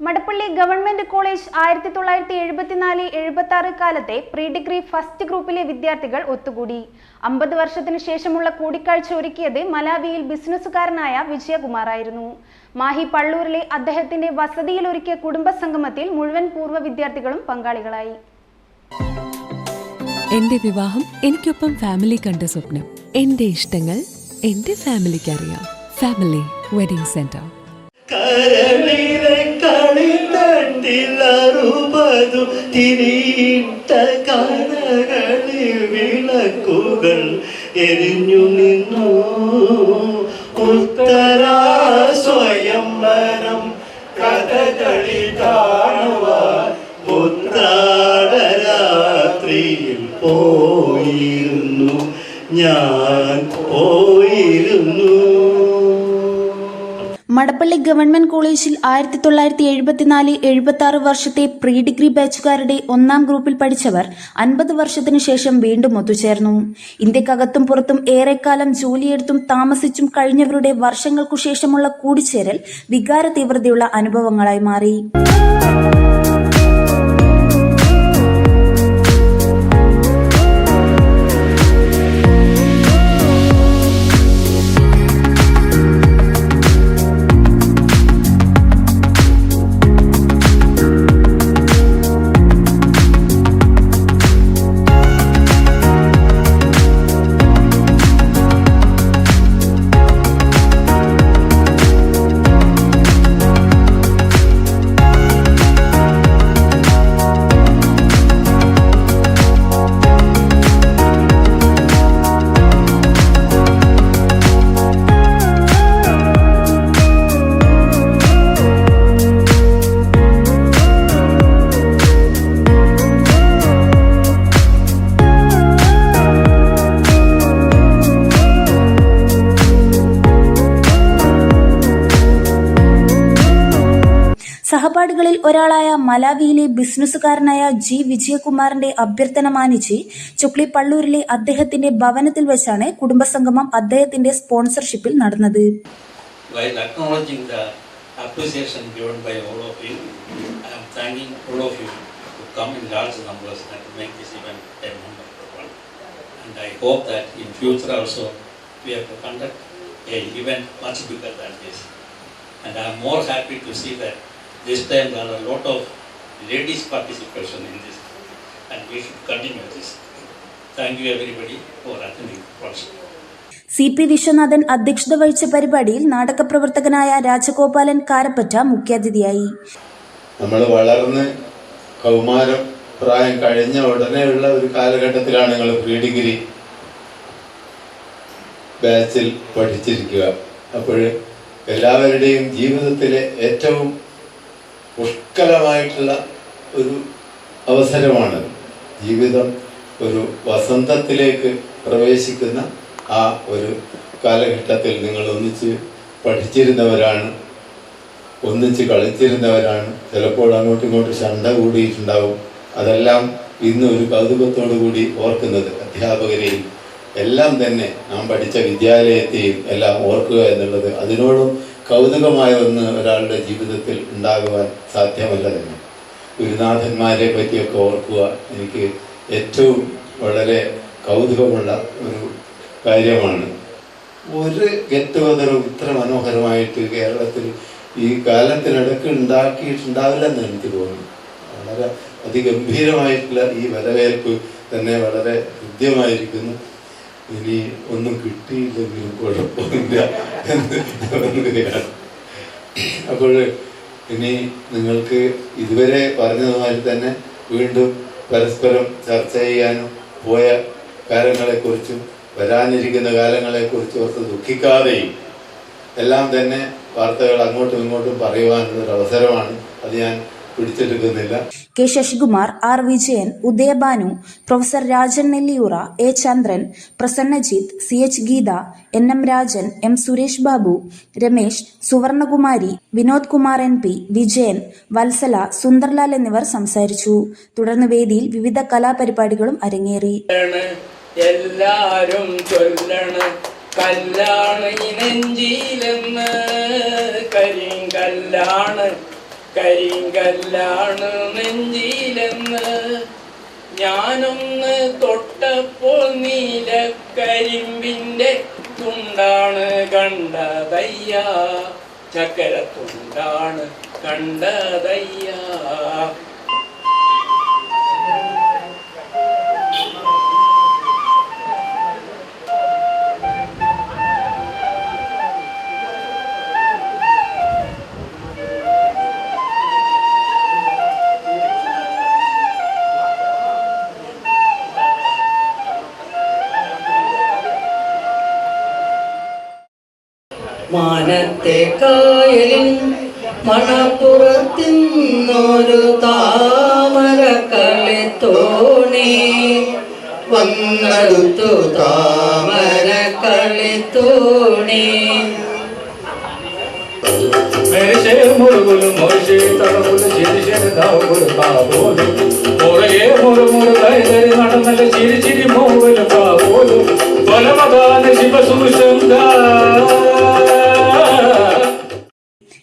Madappally government college ആയിരത്തി തൊള്ളായിരത്തി എഴുപത്തിനാല് എഴുപത്തി ആറ് കാലത്തെ പ്രീ ഡിഗ്രി ഫസ്റ്റ് ഗ്രൂപ്പിലെ വിദ്യാർത്ഥികൾ ഒത്തുകൂടി. അമ്പത് വർഷത്തിനു ശേഷമുള്ള കൂടിക്കാഴ്ച ഒരുക്കിയത് മലാവിയിൽ ബിസിനസ്സുകാരനായ വിജയകുമാർ ആയിരുന്നു മാഹി പള്ളൂരിലെ അദ്ദേഹത്തിന്റെ വസതിയിൽ ഒരുക്കിയ കുടുംബ സംഗമത്തിൽ മുഴുവൻ പൂർവ വിദ്യാർത്ഥികളും പങ്കാളികളായി. എന്റെ വിവാഹം എനിക്കൊപ്പം ഫാമിലി കണ്ട സ്വപ്നം. എന്റെ ഇഷ്ടങ്ങൾ എന്റെ ഫാമിലിക്ക് അറിയാം ഫാമിലി വെഡിംഗ് സെന്റർ. അറുപതു തിരിയിട്ട കടകളിൽ വിളക്കുകൾ എരിഞ്ഞു നിന്നു. സ്വയം സ്വയംവരം കഥകളി കാണുവ ഉത്രാടരാത്രിയിൽ പോയിരുന്നു. ഞാൻ പോയിരുന്നു. മടപ്പള്ളി ഗവൺമെന്റ് കോളേജിൽ ആയിരത്തി തൊള്ളായിരത്തി എഴുപത്തിനാല് എഴുപത്തി ആറ് വർഷത്തെ പ്രീ ഡിഗ്രി ബാച്ചുകാരുടെ ഒന്നാം ഗ്രൂപ്പിൽ പഠിച്ചവർ അൻപത് വർഷത്തിനു ശേഷം വീണ്ടും ഒത്തുചേർന്നു. ഇന്ത്യക്കകത്തും പുറത്തും ഏറെക്കാലം ജോലിയെടുത്തും താമസിച്ചും കഴിഞ്ഞവരുടെ വർഷങ്ങൾക്കു ശേഷമുള്ള കൂടിച്ചേരൽ വികാര തീവ്രതയുള്ള അനുഭവങ്ങളായി മാറി. സഹപാഠികളിൽ ഒരാളായ മലാവിയിലെ ബിസിനസ്സുകാരനായ ജി വിജയകുമാറിന്റെ അഭ്യർത്ഥന മാനിച്ച് ചുക്ലി പള്ളൂരിലെ അദ്ദേഹത്തിന്റെ ഭവനത്തിൽ വെച്ചാണ് കുടുംബസംഗമം അദ്ദേഹത്തിന്റെ സ്പോൺസർഷിപ്പിൽ നടന്നത് While acknowledging the appreciation given by all of you, I am thanking all of you to come in large numbers and make this event a memorable one. And I hope that in future also we have to conduct a event much bigger than this. And I am more happy to see that this time there are a lot of ladies participation in this and we should continue this. Thank you everybody for attending. C P Viswanathan അധ്യക്ഷത വഹിച്ച പരിപാടിയിൽ നാടകപ്രവർത്തകനായ രാജഗോപാലൻ കാരപ്പറ്റ മുഖ്യാതിഥിയായി നമ്മൾ വളർന്ന് കൗമാരം പ്രായം കഴിഞ്ഞ ഉടനെയുള്ള ഒരു കാലഘട്ടത്തിലാണ് നിങ്ങൾ പ്രീ ഡിഗ്രി ബാച്ചിൽ പഠിച്ചിരിക്കുക അപ്പോൾ എല്ലാവരുടെയും ജീവിതത്തിലെ ഏറ്റവും പുഷ്കലമായിട്ടുള്ള ഒരു അവസരമാണ് ജീവിതം ഒരു വസന്തത്തിലേക്ക് പ്രവേശിക്കുന്ന ആ ഒരു കാലഘട്ടത്തിൽ നിങ്ങൾ ഒന്നിച്ച് പഠിച്ചിരുന്നവരാണ് ഒന്നിച്ച് കളിച്ചിരുന്നവരാണ്. ചിലപ്പോൾ അങ്ങോട്ടും ഇങ്ങോട്ടും ശണ്ട കൂടിയിട്ടുണ്ടാവും. അതെല്ലാം ഇന്ന് ഒരു കൗതുകത്തോടു കൂടി ഓർക്കുന്നത് അധ്യാപകരെയും. എല്ലാം തന്നെ നാം പഠിച്ച വിദ്യാലയത്തെയും എല്ലാം ഓർക്കുക എന്നുള്ളത് അതിനോടും കൗതുകമായ ഒന്ന് ഒരാളുടെ ജീവിതത്തിൽ ഉണ്ടാകുവാൻ സാധ്യമല്ല തന്നെ. ഗുരുനാഥന്മാരെ പറ്റിയൊക്കെ ഓർക്കുക എനിക്ക് ഏറ്റവും വളരെ കൗതുകമുള്ള ഒരു കാര്യമാണ്. ഒരു ഗെറ്റ് ടുഗതറും ഇത്ര മനോഹരമായിട്ട് കേരളത്തിൽ ഈ കാലത്തിനിടക്ക് ഉണ്ടാക്കിയിട്ടുണ്ടാവില്ലെന്ന് എനിക്ക് തോന്നുന്നു. വളരെ അതിഗംഭീരമായിട്ടുള്ള ഈ വരവേൽപ്പ് തന്നെ വളരെ ഹൃദ്യമായിരിക്കുന്നു. ഇനി ഒന്നും കിട്ടിയില്ലെങ്കിലും കുഴപ്പമില്ല എന്ന് അപ്പോൾ ഇനി നിങ്ങൾക്ക് ഇതുവരെ പറഞ്ഞതുമായി തന്നെ വീണ്ടും പരസ്പരം ചർച്ച ചെയ്യാനും പോയ കാലങ്ങളെക്കുറിച്ചും വരാനിരിക്കുന്ന കാലങ്ങളെക്കുറിച്ചും ഓർത്ത് ദുഃഖിക്കാതെയും എല്ലാം തന്നെ വാർത്തകൾ അങ്ങോട്ടും ഇങ്ങോട്ടും പറയുവാനുള്ളൊരവസരമാണ്. അത് ഞാൻ പിടിച്ചെടുക്കുന്നില്ല. K Sasikumar R Vijayan Udayabhanu professor Rajan Nelliyura A Chandran Prasannajith C H Geetha N M Rajan M Suresh Babu Ramesh Suvarnakumari Vinod Kumar N P Vijayan Vatsala Sunderlal എന്നിവർ സംസാരിച്ചു. തുടർന്ന് വേദിയിൽ വിവിധ കലാപരിപാടികളും അരങ്ങേറി. എല്ലാരും ചൊല്ലണ്. കല്ലാണ് നെഞ്ചിലെന്ന് കരിങ്കല്ലാണ്. കരിങ്കല്ലാണ് നെഞ്ചിലെന്ന്. ഞാനൊന്ന് തൊട്ടപ്പോൾ നീല കരിമ്പിന്റെ തുണ്ടാണ് കണ്ടതയ്യ. ചക്കര തുണ്ടാണ് കണ്ടതയ്യ. മാനത്തെ കായലിൻ മണപ്പുറത്തിന്നൊരു താമര കളിത്തോണി വന്നെടുത്തു താമര കളി തോണി മുറുകുലു മോശേ തടമുലു ചിരിശന് ദാവുകുലു ശിവസൂഷം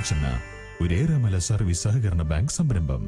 വെളിച്ചെണ്ണ ഒരു മല സർവീസ് സഹകരണ ബാങ്ക് സംരംഭം.